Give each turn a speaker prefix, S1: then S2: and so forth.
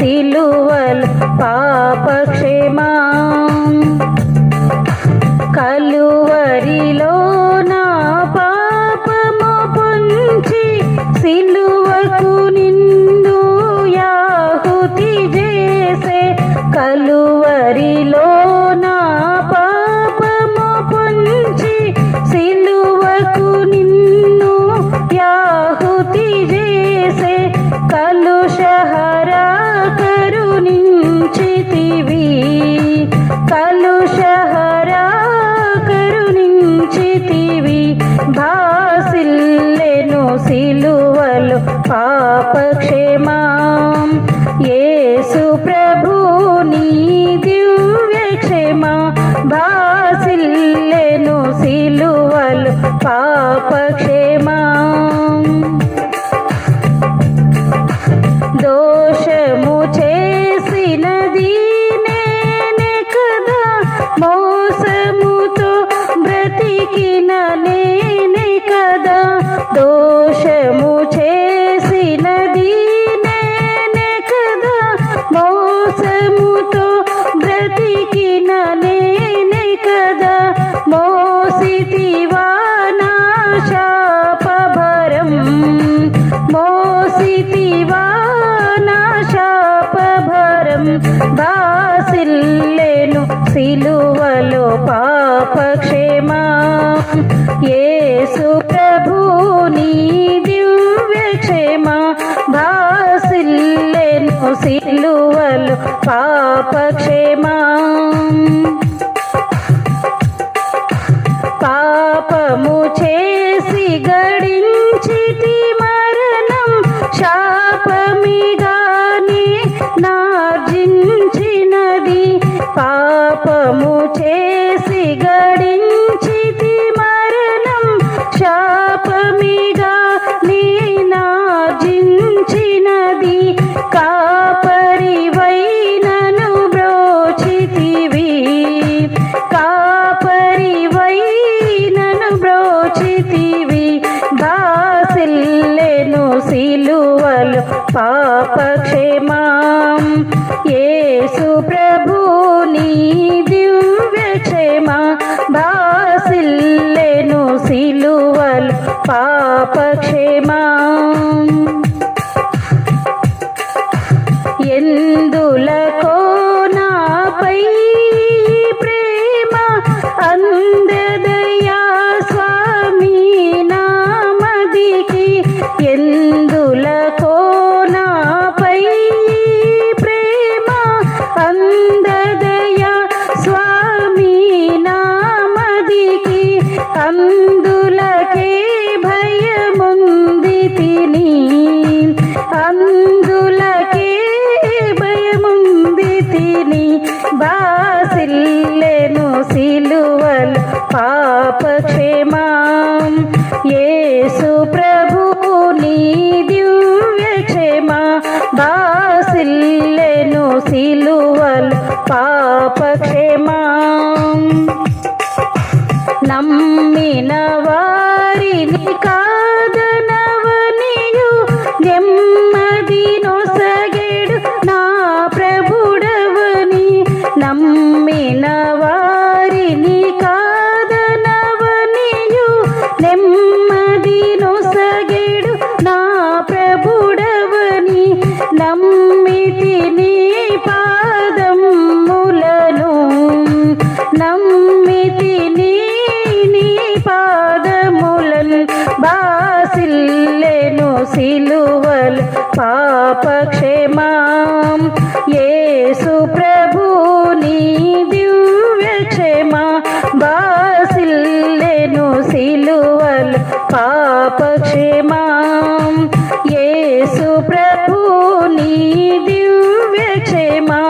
S1: సిలువల్ పాపక్షేమా సిలువలు పాపక్షేమాం బాసిల్లెను సిలువలో పాపక్షేమా. యేసు ప్రభు నీ దివ్య క్షేమా. బాసిల్లెను సిలువలో పాపక్షేమా. చేసి గడించితి మరణం శాపమిగా నీనార్జించినది. కాపరివైనను బ్రోచితివి. కాపరివైనను బ్రోచితివి. బాసిల్లెను సిలువలు పాపక్షేమాం. యేసు ప్రభు నీ పాపక్షేమా? ఎందులకో నాపై ప్రేమ అందదయా స్వామి నామదికి? ఎందులకో నాపై ప్రేమ అందదయా స్వామి నామదికి? అందులకే క్షేమా బాసిల్లెను సిలువలు పాపక్షేమాం. నమ్మిన వారిని కాదనవనియు నెమ్మది నొసగెడు నా ప్రభుడవని. నమ్మిన వారి నమ్మితి నీ పాదములన్ బాసిల్లెను సిలువల్ పాపక్షేమాం. యేసు ప్రభు నీ దివ్య క్షేమా బాసిల్లెను సిలువల్ పాపక్షేమాం. యేసు ప్రభు నీ దివ్య క్షేమా